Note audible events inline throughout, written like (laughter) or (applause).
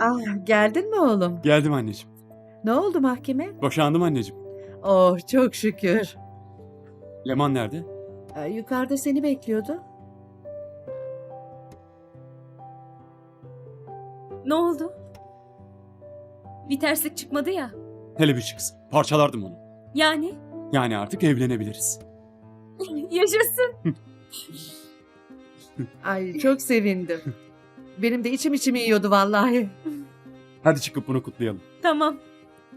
Ah, geldin mi oğlum? Geldim anneciğim. Ne oldu mahkeme? Boşandım anneciğim. Oh, çok şükür. Leman nerede? Ee, yukarıda seni bekliyordu. Ne oldu? Bir terslik çıkmadı ya. Hele bir çıksın. Parçalardım onu. Yani Yani artık evlenebiliriz. yaşasın. Ay, çok sevindim. (laughs) Benim de içim içimi yiyordu vallahi. Hadi çıkıp bunu kutlayalım. Tamam.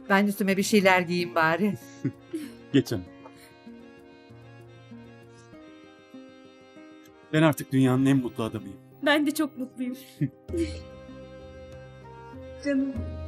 Ben üstüme bir şeyler giyeyim bari. (laughs) Geçelim. Ben artık dünyanın en mutlu adamıyım. Ben de çok mutluyum. Canım. (laughs)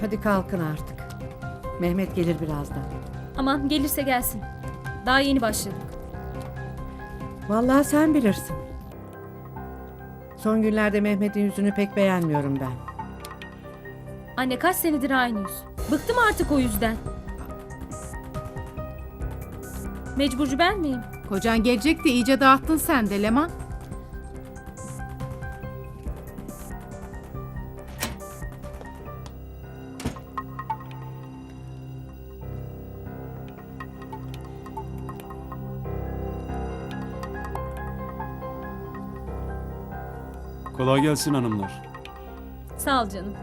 Hadi kalkın artık. Mehmet gelir birazdan. Aman gelirse gelsin. Daha yeni başladık. Vallahi sen bilirsin. Son günlerde Mehmet'in yüzünü pek beğenmiyorum ben. Anne kaç senedir aynı yüz. Bıktım artık o yüzden. Mecburcu ben miyim? Kocan gelecek de iyice dağıttın sen de Leman. Kolay gelsin hanımlar. Sağ ol canım.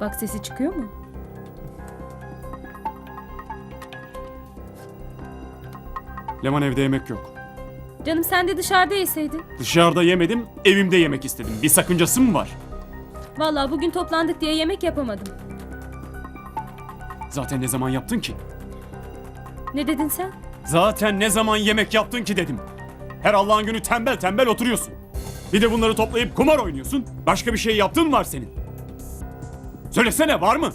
Bak sesi çıkıyor mu? Leman evde yemek yok. Canım sen de dışarıda yeseydin. Dışarıda yemedim, evimde yemek istedim. Bir sakıncası mı var? Vallahi bugün toplandık diye yemek yapamadım. Zaten ne zaman yaptın ki? Ne dedin sen? Zaten ne zaman yemek yaptın ki dedim. Her Allah'ın günü tembel tembel oturuyorsun. Bir de bunları toplayıp kumar oynuyorsun. Başka bir şey yaptığın var senin. Söylesene var mı?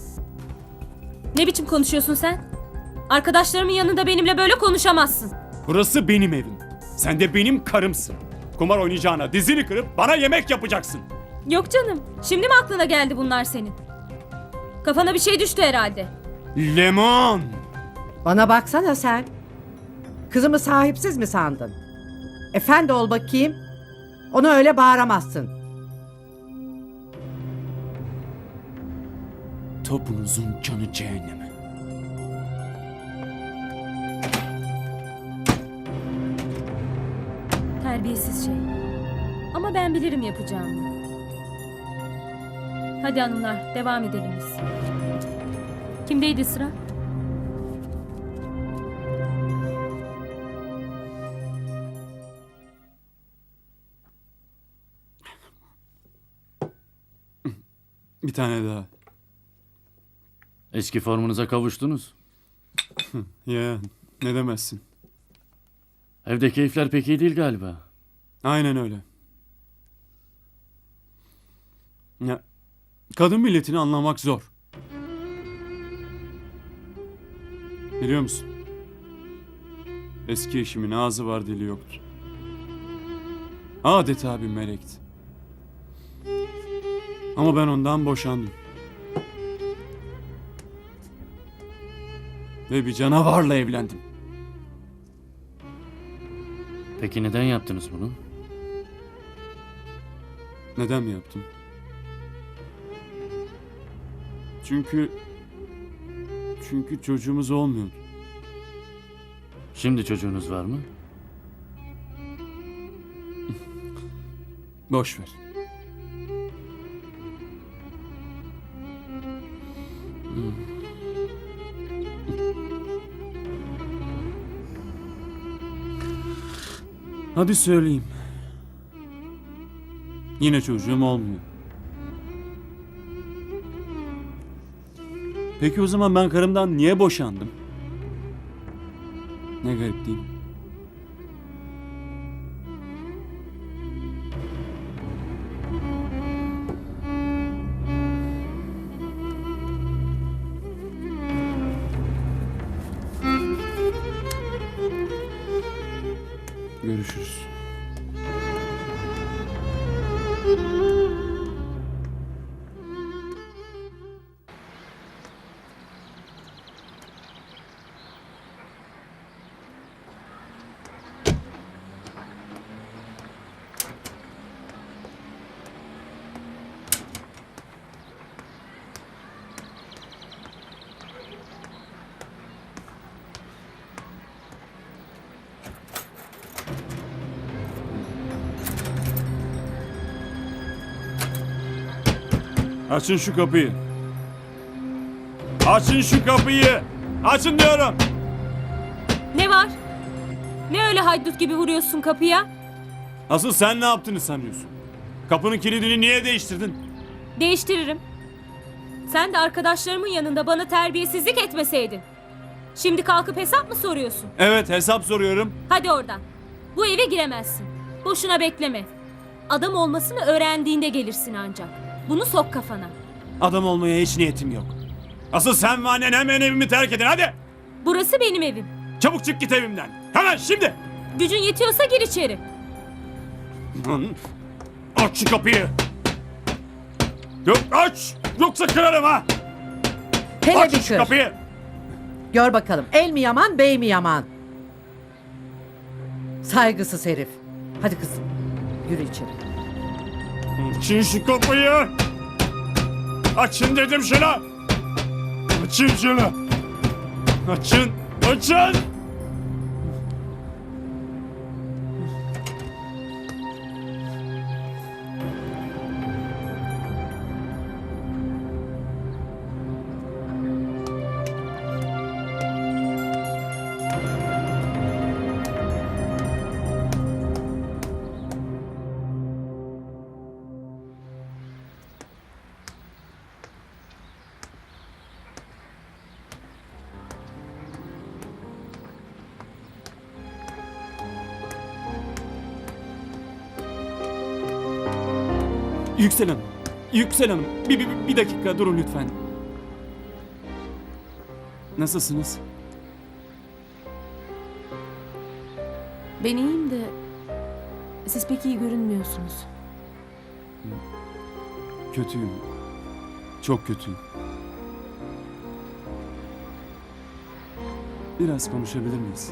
Ne biçim konuşuyorsun sen? Arkadaşlarımın yanında benimle böyle konuşamazsın. Burası benim evim. Sen de benim karımsın. Kumar oynayacağına dizini kırıp bana yemek yapacaksın. Yok canım. Şimdi mi aklına geldi bunlar senin? Kafana bir şey düştü herhalde. Lemon! Bana baksana sen. Kızımı sahipsiz mi sandın? Efendi ol bakayım. Onu öyle bağıramazsın. Topunuzun canı cehenneme. Terbiyesiz şey. Ama ben bilirim yapacağımı. Hadi hanımlar devam edelim biz. Kimdeydi sıra? Bir tane daha. Eski formunuza kavuştunuz. (laughs) Ya ne demezsin. Evde keyifler pek iyi değil galiba. Aynen öyle. Ya, kadın milletini anlamak zor. Biliyor musun? Eski eşimin ağzı var dili yoktu. Adeta bir melekti. Ama ben ondan boşandım. Ve bir canavarla evlendim. Peki neden yaptınız bunu? Neden mi yaptım? Çünkü... Çünkü çocuğumuz olmuyordu. Şimdi çocuğunuz var mı? Boş ver. Hadi söyleyeyim. Yine çocuğum olmuyor. Peki o zaman ben karımdan niye boşandım? Ne garip değil mi? Açın şu kapıyı. Açın şu kapıyı. Açın diyorum. Ne var? Ne öyle haydut gibi vuruyorsun kapıya? Asıl sen ne yaptığını sanıyorsun? Kapının kilidini niye değiştirdin? Değiştiririm. Sen de arkadaşlarımın yanında bana terbiyesizlik etmeseydin. Şimdi kalkıp hesap mı soruyorsun? Evet hesap soruyorum. Hadi oradan. Bu eve giremezsin. Boşuna bekleme. Adam olmasını öğrendiğinde gelirsin ancak. Bunu sok kafana. Adam olmaya hiç niyetim yok. Asıl sen ve annen hemen evimi terk edin hadi. Burası benim evim. Çabuk çık git evimden. Hemen şimdi. Gücün yetiyorsa gir içeri. Lan, Aç şu kapıyı. Yok aç. Yoksa kırarım ha. Hele Aç bir şu kır. kapıyı. Gör bakalım el mi yaman bey mi yaman? Saygısız herif. Hadi kızım yürü içeri. Açın şu kapıyı. Açın dedim şuna. Açın şunu. Açın. Açın. Yüksel Hanım. Yüksel Hanım. Bir, bir, bir dakika durun lütfen. Nasılsınız? Ben iyiyim de siz pek iyi görünmüyorsunuz. Kötüyüm. Çok kötüyüm. Biraz konuşabilir miyiz?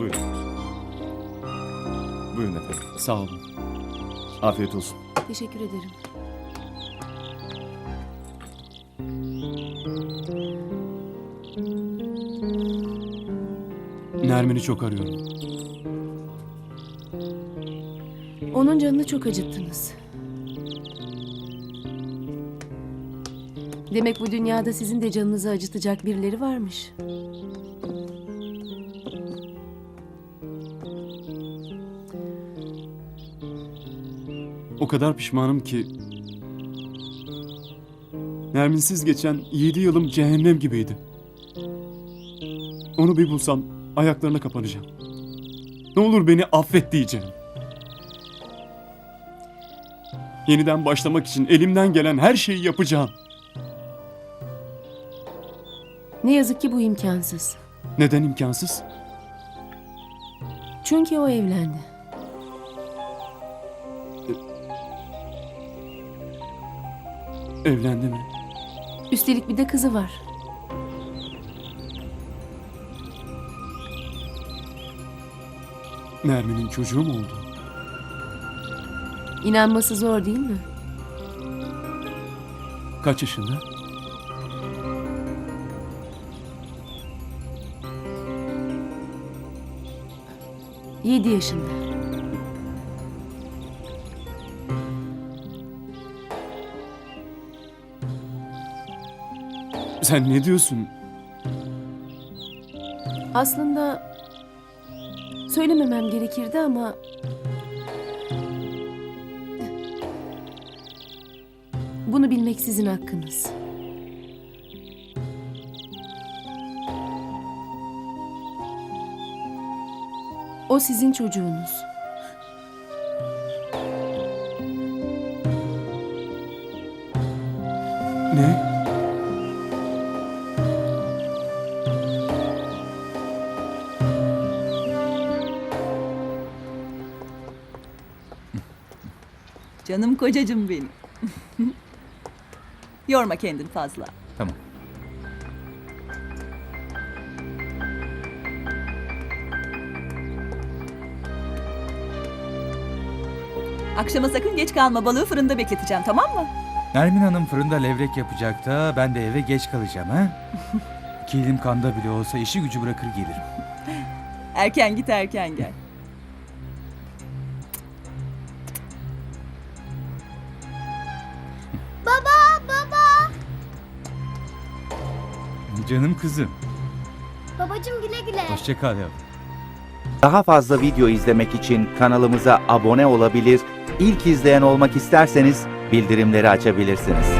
Buyurun. Buyurun efendim. Sağ olun. Afiyet olsun. Teşekkür ederim. Nermin'i çok arıyorum. Onun canını çok acıttınız. Demek bu dünyada sizin de canınızı acıtacak birileri varmış. O kadar pişmanım ki... Nerminsiz geçen yedi yılım cehennem gibiydi. Onu bir bulsam ayaklarına kapanacağım. Ne olur beni affet diyeceğim. Yeniden başlamak için elimden gelen her şeyi yapacağım. Ne yazık ki bu imkansız. Neden imkansız? Çünkü o evlendi. Evlendi mi? Üstelik bir de kızı var. Nermin'in çocuğu mu oldu? İnanması zor değil mi? Kaç yaşında? Yedi yaşında. Sen ne diyorsun? Aslında söylememem gerekirdi ama bunu bilmek sizin hakkınız. O sizin çocuğunuz. Canım kocacığım benim. (laughs) Yorma kendini fazla. Tamam. Akşama sakın geç kalma. Balığı fırında bekleteceğim tamam mı? Nermin Hanım fırında levrek yapacak da ben de eve geç kalacağım ha. (laughs) İki elim kanda bile olsa işi gücü bırakır gelirim. Erken git erken gel. Canım kızım. Babacım güle güle. Hoşça kal yavrum. Daha fazla video izlemek için kanalımıza abone olabilir, ilk izleyen olmak isterseniz bildirimleri açabilirsiniz.